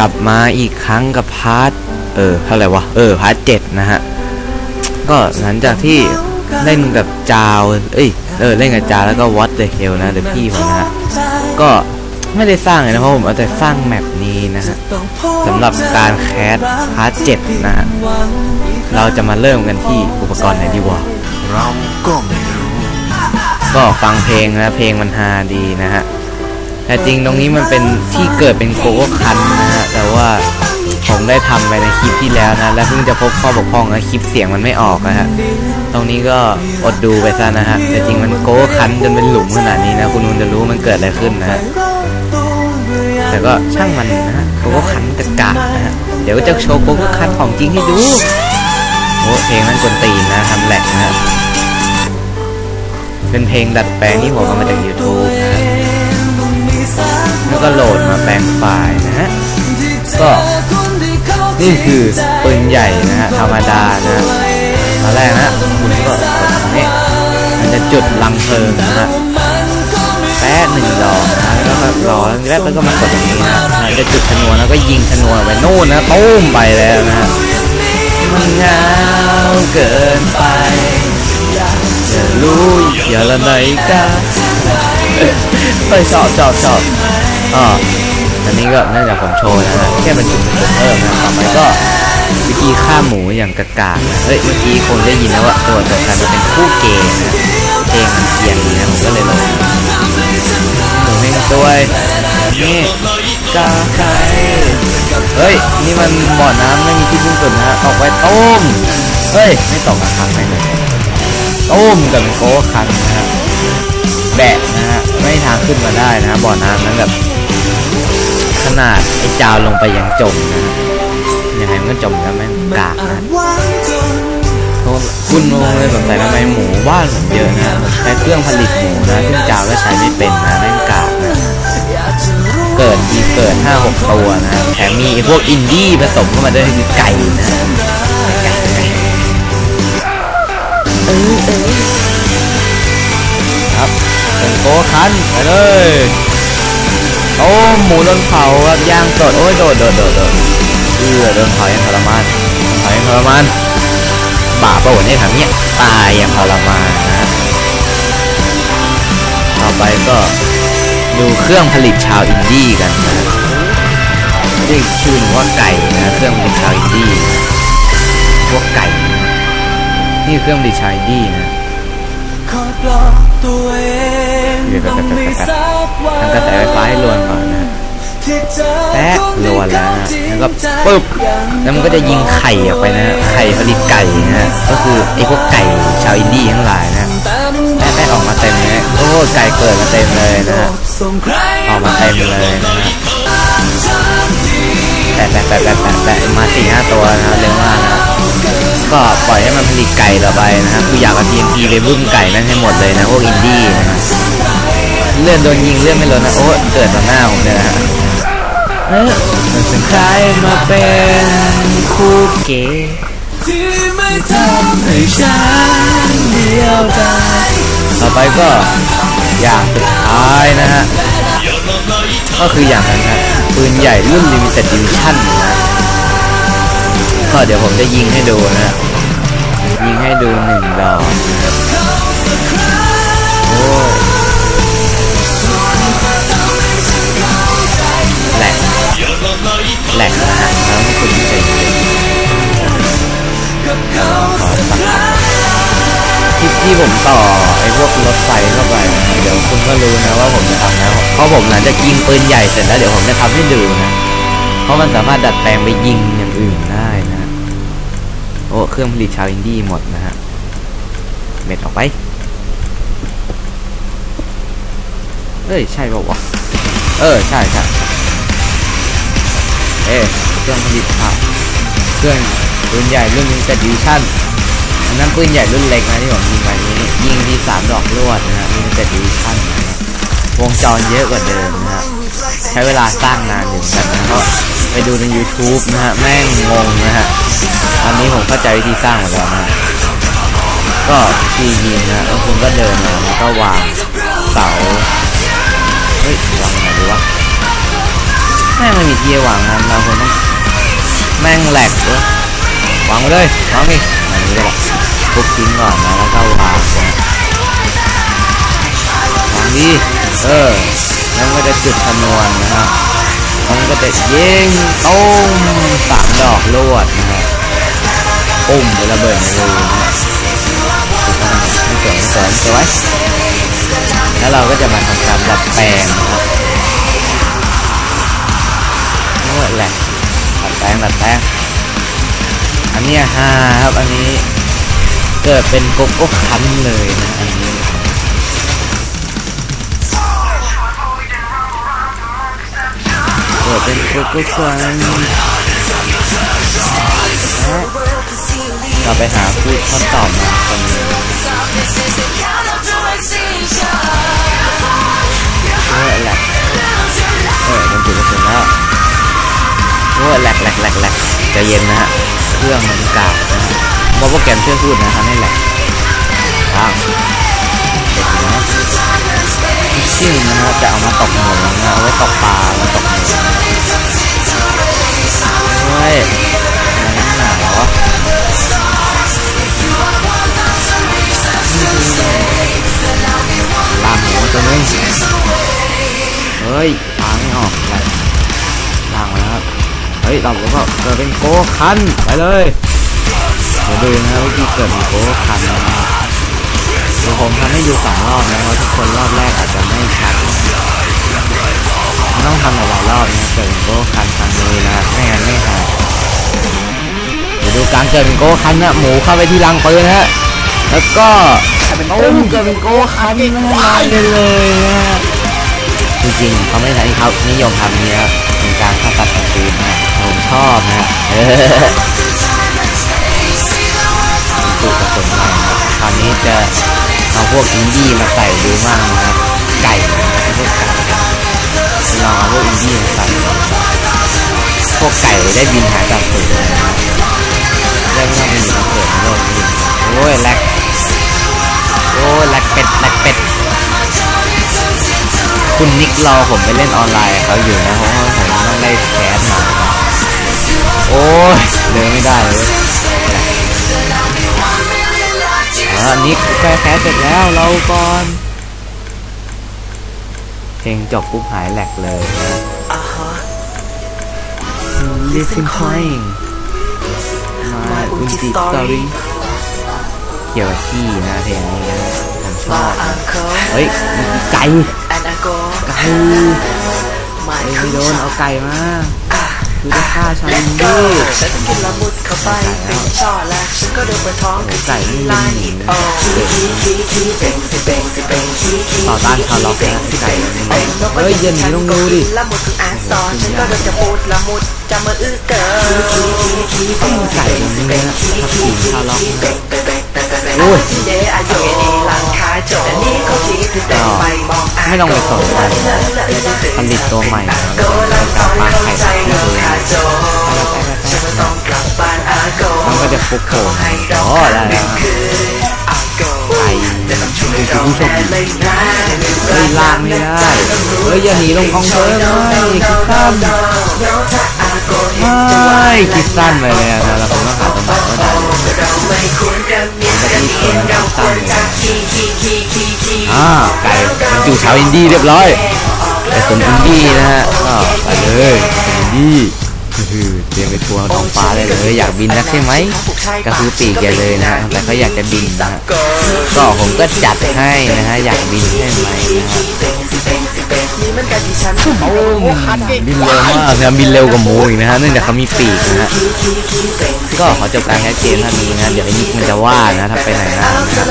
กลับมาอีกครั้งกับพาร์ทเออเท่าไหร่วะเออพาร์ทเจ็ดนะฮะก็หลังจากที่เล่นกับจาวเอ้ยเออเล่นกับจาวแล้วก็วอตเดอะเฮลนะเดี๋ยวพี่ผมนะฮะก็ไม่ได้สร้างเลยนะเพราะผมเอาแต่สร้างแมปนี้นะฮะสำหรับการแคสพาร์ทเจ็ดนะฮะเราจะมาเริ่มกันที่อุปกรณ์ไหนดีวะเราก็ไม่รู้ก็ฟังเพลงนะเพลงมันฮาดีนะฮะ แต่จริงตรงนี้มันเป็นที่เกิดเป็นโกโก้คันนะฮะแต่ว่าผมได้ทำไปในคลิปที่แล้วนะ และเพิ่งจะพบข้อบกพร่องนะคลิปเสียงมันไม่ออกนะฮะตรงนี้ก็อดดูไปซะนะฮะแต่จริงมันโกโก้คันจนเป็นหลุมขนาดนี้นะ คุณนุนจะรู้มันเกิดอะไรขึ้นนะฮะแต่ก็ช่างมันนะฮะโกโก้คันกะกะนะฮะเดี๋ยวจะโชว์โกโก้คันของจริงให้ดูโอ้เพลงนั้นกวนตีนนะทำแหลกนะฮะเป็นเพลงดัดแปลงที่ผมเอามาจาก YouTube ก็โหลดมาแปลงไฟล์นะฮะก็นี่คือปืนใหญ่นะฮะธรรมดานะฮะตอนแรกนะคุณก็กดตรงนี้มันจะจุดลังเพลิงนะฮะแป๊ะหนึ่งดอกนะแล้วก็รอแล้วก็มากดตรงนี้นะมันจะจุดชนวนแล้วก็ยิงชนวนไปนู่นนะตุ้มไปแล้วนะฮะมันเงาเกินไปอย่ารู้อย่าละไหนกันไปชอบชอบชอบ อ๋ออันนี้ก็น่าจะผมโชว์นะฮะแค่เป็นจุดเพิ่มนะต่อไปก็วิธีฆ่าหมูอย่างกากาเฮ้ยเมื่อกี้คงได้ยินแล้วว่าตัวเดียวกันมันเป็นคู่เกย์นะเพลงมันเกียนดีนะผมก็เลยลงหมูแม่งตัวยนี่กาไก่เฮ้ยนี่มันบ่อน้ำไม่มีที่สิ้นสุดนะฮะตกไปต้มเฮ้ยไม่ตกอะครับไม่เลยต้มกับโก้คันนะฮะแบะนะฮะไม่ทางขึ้นมาได้นะบ่อน้ำนั้นแบบ ขนาดไอ้จาวลงไปยังจมนะฮะยังไงมันก็จมแล้วแม่งกากนะเพราะคุณโมงเลยสงสัยทำไมหมูบ้านผมเยอะนะใช้เครื่องผลิตหมูนะซึ่งจาวก็ใช้ไม่เป็นนะแม่งกากนะเกิดทีเกิดห้าหกตัวนะแถมมีพวกอินดี้ผสมเข้ามาด้วยคือไก่นะไก่ไก่เออเออครับเป็นโกคันไปเลย โอ้หมูโดนเผาครับย่างสดโอ้ยโดดโดดโดดโดดเออโดนเผาอย่างทรมานเผาอย่างทรมานบาปะวะเนี่ยทำเนี้ยตายอย่างทรมานนะฮะต่อไปก็ดูเครื่องผลิตชาวอินดี้กันนะเรียกชื่อมันว่าไก่นะเครื่องผลิตชาวอินดี้นะพวกไก่นะนี่เครื่องผลิตชาวอินดี้นะคอยปลอบตัวเองต้องมีสักวันทำกระแสไฟฟ้าให้รวน แป๊ะคนรที่วนแล้วแล้วก็ปึ๊บแล้วมันก็จะยิงไข่ออกไปนะไข่ผลิตไก่นะก็คือไอ้พวกไก่ชาวอินดี้ทั้งหลายนะแต่มันแม่แม่ออกมาเต็มเลยโอ้ไก่เกิดมาเต็มเลยนะฮะออกมาเต็มเลยนะแปะแปะแปะแปะแปะแปะมาสี่ห้าตัวนะเร็วมากนะก็ปล่อยให้มันผลิตไก่ต่อไปนะฮะกูอยากเอา TNT ไปบึ้มไก่นั่นให้หมดเลยนะพวกอินดี้นะ เลื่อนโดนยิงเลื่อนไม่ลดนะโอ้เกิดต่อหน้าผมเลยนะฮะเออมันเป็นใครมาเป็นคู่เก๋ที่ไม่ทำให้ฉันเดียวดายต่อไปก็อย่างสุดท้ายนะฮะก็คืออย่างนั้นนะปืนใหญ่รุ่น Limited Edition นะก็เดี๋ยวผมจะยิงให้ดูนะ ยิงให้ดูหนึ่งดอกโอ้ แหลกนะฮะแล้วคุณใจเย็นขอสักที่ที่ผมต่อไอ้พวกรถไฟเข้าไปนะเดี๋ยวคุณก็รู้นะว่าผมจะทำแล้วเพราะผมหลังจากยิงปืนใหญ่เสร็จแล้วเดี๋ยวผมจะทำให้ดูนะ เพราะมันสามารถดัดแปลงไปยิงอย่างอื่นได้นะ โอ้เครื่องผลิตชาวอินดี้หมดนะฮะ เม็ดออกไป เอ้ยใช่ป่าวะ เออใช่ใช่ เอเครื่องผลิตชาวเครื่องปืนใหญ่รุ่นนี้จะดิวชั่นอันนั้นปืนใหญ่รุ่นเล็กนะที่ผมยิงไปนี้ยิงที่สามดอกรวดนะฮะนี่จะดิวชั่นนะวงจรเยอะกว่าเดิมนะฮะใช้เวลาสร้างนานอยู่เดือนกันนะเพราะไปดูใน YouTube นะฮะแม่งงงนะฮะตอนนี้ผมเข้าใจวิธีสร้างหมดแล้วนะก็ทียิงนะแล้วคุณก็เดินมาแล้วก็วางเสาเฮ้ยวางไหนดีวะ แม่งไม่มีที่หวางนะเราควรต้องแม่งแหลกเลยวางไปเลยวางอีอันนี้ก็แบบทุบทิ้งก่อนนะแล้วก็วางวางดีเออแล้วมันก็จะจุดชนวนนะครับมันก็จะยิงต้มสามดอกลวดนะฮะปุ่มไประเบิดในรูนะฮะไม่สวยไม่สวยสวยแล้วเราก็จะมาทำการดัดแปลงนะครับ นวดแหละดัดแปลงดัดแปลงอันเนี้ยฮาครับอันนี้เกิดเป็นโกโก้คันเลยนะอันนี้เปิดเป็นโกโก้คันเราไปหาผู้ทดสอบมาคนหนึง แหลกแหลกแหลกแหลกใจเย็นนะฮะ เครื่องมันกากนะฮะเพราะโปรแกรมช่วยพูดนะทำให้แหลกครับเด็กนะฟิชชิ่งนะครับจะเอามาตกหมูนะเอาไว้ตกปลามาตกหมูเฮ้ยมันนักหนาวะลามหัวตัวนึงเฮ้ยทางไม่ออกเลย ฮ้ยเราก็เกิดเป็นโกคันไปเลยเดี๋ยวดูนะวิธีเกิดเป็นโกคันนะครับเดี๋ยวผมทำให้ดูสองรอบนะเพราะทุกคนรอบแรกอาจจะไม่ชัดมันต้องทำหลายๆรอบนะเกิดเป็นโก้คันครั้งนี้นะไม่งั้นไม่หายเดี๋ยวดูการเกิดเป็นโก้คันนะหมูเข้าไปที่รังปืนนะฮะแล้วก็ต้มเกิดเป็นโก้คันนะฮะลอยไปเลยนะจริงๆเขาไม่ใช่เขานิยมทำนี้ครับเป็นการฆ่าตัดสัตว์นะ ผมชอบนะฮะเออจุกระสุนใหม่นะครับคราวนี้จะเอาพวกอินดี้มาใส่ดูมั่งนะครับไก่นะพวกไก่ลองเอาพวกอินดี้มาใส่พวกไก่ได้บินหาจากสูงเลยนะได้ไม่ต้องมีมาเกิดในโลกนี้โอ้ยแลกโอ้ยแลกเป็ดแลกเป็ดคุณนิกรอผมไปเล่นออนไลน์กับเขาอยู่นะเพราะว่าผมต้องได้แคสมา โอ้ยเดินไม่ได้เลยอ่านิกแคสแคสเสร็จแล้วเราก่อนเพลงจบปุ๊บหายแหลกเลยนะ Listen crying My Unti Story เกี่ยวกับขี้นะเพลงนี้นะผมชอบนะเฮ้ยมันคือไก่ and I go ไก่ my เฮ้ยไม่โดนเอาไก่มา คือจะฆ่าชาวอินดี้ฉันกินละมุดเข้าไปเป็นช่อและฉันก็เดินไปท้องโอ้คือไก่ไม่มีลายหนีโอ้ต่อต้านชาวล็อกนะไก่มันมีเฮ้ยเย็นหนีลงงูดิละมุดคืออาซอนฉันก็เดินจะพูดละมุดจะมาอื้อเกินไก่ตรงนี้นะทับทิมชาวล็อกนะโอ้ยเดอายุดีหลังคาโจนี่เขาจีคือแต่ไปบอกไม่ต้องไปสนมันผลิตตัวใหม่นะแล้วก็กลับมาไข่ตัดให้ดูนะฉันต้องกลับบ้านอาโกมันก็จะฟุกโผล่อ๋อได้แล้วนะไก่ดูคือผู้โชคดีเฮ้ยล่ากไม่ได้ เฮ้ยอย่าหนีลงกองเพลิงไม่คิดสั้นไม่คิดสั้นไปเลยนะแล้วผมต้องหาตัวใหม่ก็ได้เลยอ่าไก่มันจู่ชาวอินดี้เรียบร้อยไอ้สนอินดี้นะฮะก็ไปเลยอินดี้ คือเตรียมไปทัวร์ท้องฟ้าได้เลยอยากบินนักใช่ไหมก็คือปีกแกเลยนะฮะแต่เขาอยากจะบินนะฮะก็ผมก็จัดให้นะฮะอยากบินใช่ไหมนะฮะบินเร็วมากนะบินเร็วกว่าหมูอีกนะฮะเนื่องจากเขามีปีกนะฮะก็ขอจบการแคสเกมท่านี้นะเดี๋ยวไอ้นิกมันจะว่านะถ้าไปไหนนานนะ